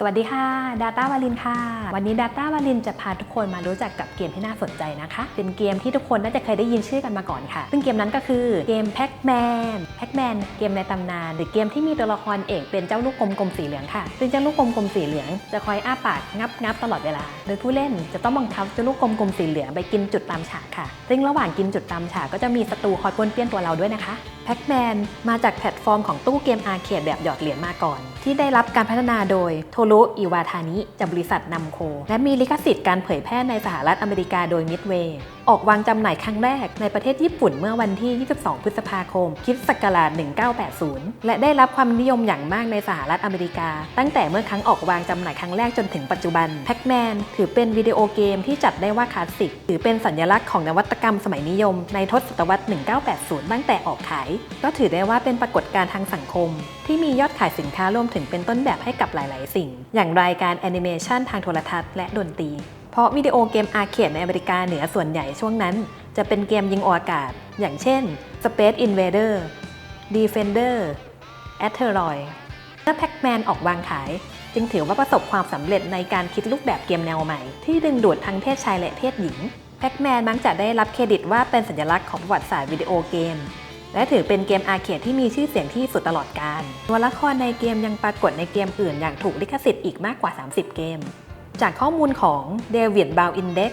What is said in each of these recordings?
สวัสดีค่ะ Data วาลินค่ะ วันนี้ Data วาลินจะพาทุกคนมารู้จักกับเกมที่น่าสนใจนะคะ เป็นเกมที่ทุกคนน่าจะเคยได้ยินชื่อกันมาก่อนค่ะ ซึ่งเกมนั้นก็คือเกม Pac-Man Pac-Man เกมในตำนาน หรือเกมที่มีตัวละครเอกเป็นเจ้าลูกกลมๆสีเหลืองค่ะ ซึ่งเจ้าลูกกลมๆสีเหลืองจะคอยอ้าปากงับงับตลอดเวลา โดยผู้เล่นจะต้องบังคับเจ้าลูกกลมๆสีเหลืองไปกินจุดตามฉากค่ะ ซึ่งระหว่างกินจุดตามฉากก็จะมีศัตรูคอยป้วนเปี้ยนตัวเราด้วยนะคะ แพ็กแมนมาจากแพลตฟอร์มของตู้เกมอาร์เคดแบบหยอดเหรียญมาก่อน ที่ได้รับการพัฒนาโดยโทลุอิวาทานิจากบริษัทนัมโค และมีลิขสิทธิ์การเผยแพร่ในสหรัฐอเมริกาโดยมิดเวย์ ออกวางจำหน่ายครั้งแรกในประเทศญี่ปุ่นเมื่อวันที่ 22 พฤษภาคมคิศักราช 1980 และได้รับความนิยมอย่างมากในสหรัฐอเมริกา ตั้งแต่เมื่อครั้งออกวางจำหน่ายครั้งแรกจนถึงปัจจุบันแพ็กแมนถือเป็นวิดีโอเกมที่จัดได้ว่าคลาสสิกถือเป็นสัญลักษณ์ของนวัตกรรมสมัยนิยมในทศวรรษ 1980 ตั้งแต่ออกขาย ก็ถือได้ว่าเป็นปรากฏการณ์ทางสังคม ที่มียอดขายสินค้ารวมถึงเป็นต้นแบบให้กับหลาย ๆ สิ่ง อย่างรายการแอนิเมชันทางโทรทัศน์และดนตรี เพราะวิดีโอเกมอาร์เคดในอเมริกาเหนือส่วนใหญ่ช่วงนั้น จะเป็นเกมยิงอวกาศ อย่างเช่น Space Invader Defender a t e r o y เมื่อแพ็กแมนออกวางขาย จึงถือว่าประสบความสำเร็จในการคิดรูปแบบเกมแนวใหม่ ที่ดึงดูดทั้งเพศชายและเพศหญิงแพ็กแมนมักจะได้รับเครดิตว่าเป็นสัญลักษณ์ของประวัติศาสตร์วิดีโอเกม และถือเป็นเกมอาร์เคดที่มีชื่อเสียงที่สุดตลอดกาลตัวละครในเกมยังปรากฏในเกมอื่นอย่างถูกลิขสิทธิ์อีกมากกว่า 30 เกม จากข้อมูลของ David b o w Index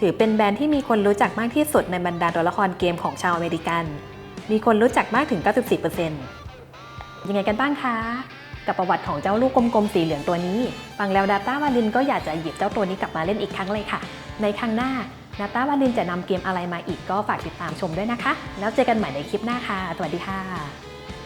ถือเป็นแบรนด์ที่มีคนรู้จักมากที่สุดในบรรดาตัวละครเกมของชาวอเมริกัน มีคนรู้จักมากถึง 94%ยังไงกันบ้างคะ กับประวัติของเจ้าลูกกลมๆ สีเหลืองตัวนี้ ฟังแล้ว Data วาลินก็อยากจะหยิบเจ้าตัวนี้กลับมาเล่นอีกครั้งเลยค่ะ ในครั้งหน้า Data วาลินจะนำเกมอะไรมาอีกก็ฝากติดตามชมด้วยนะคะ แล้วเจอกันใหม่ในคลิปหน้าค่ะ สวัสดีค่ะ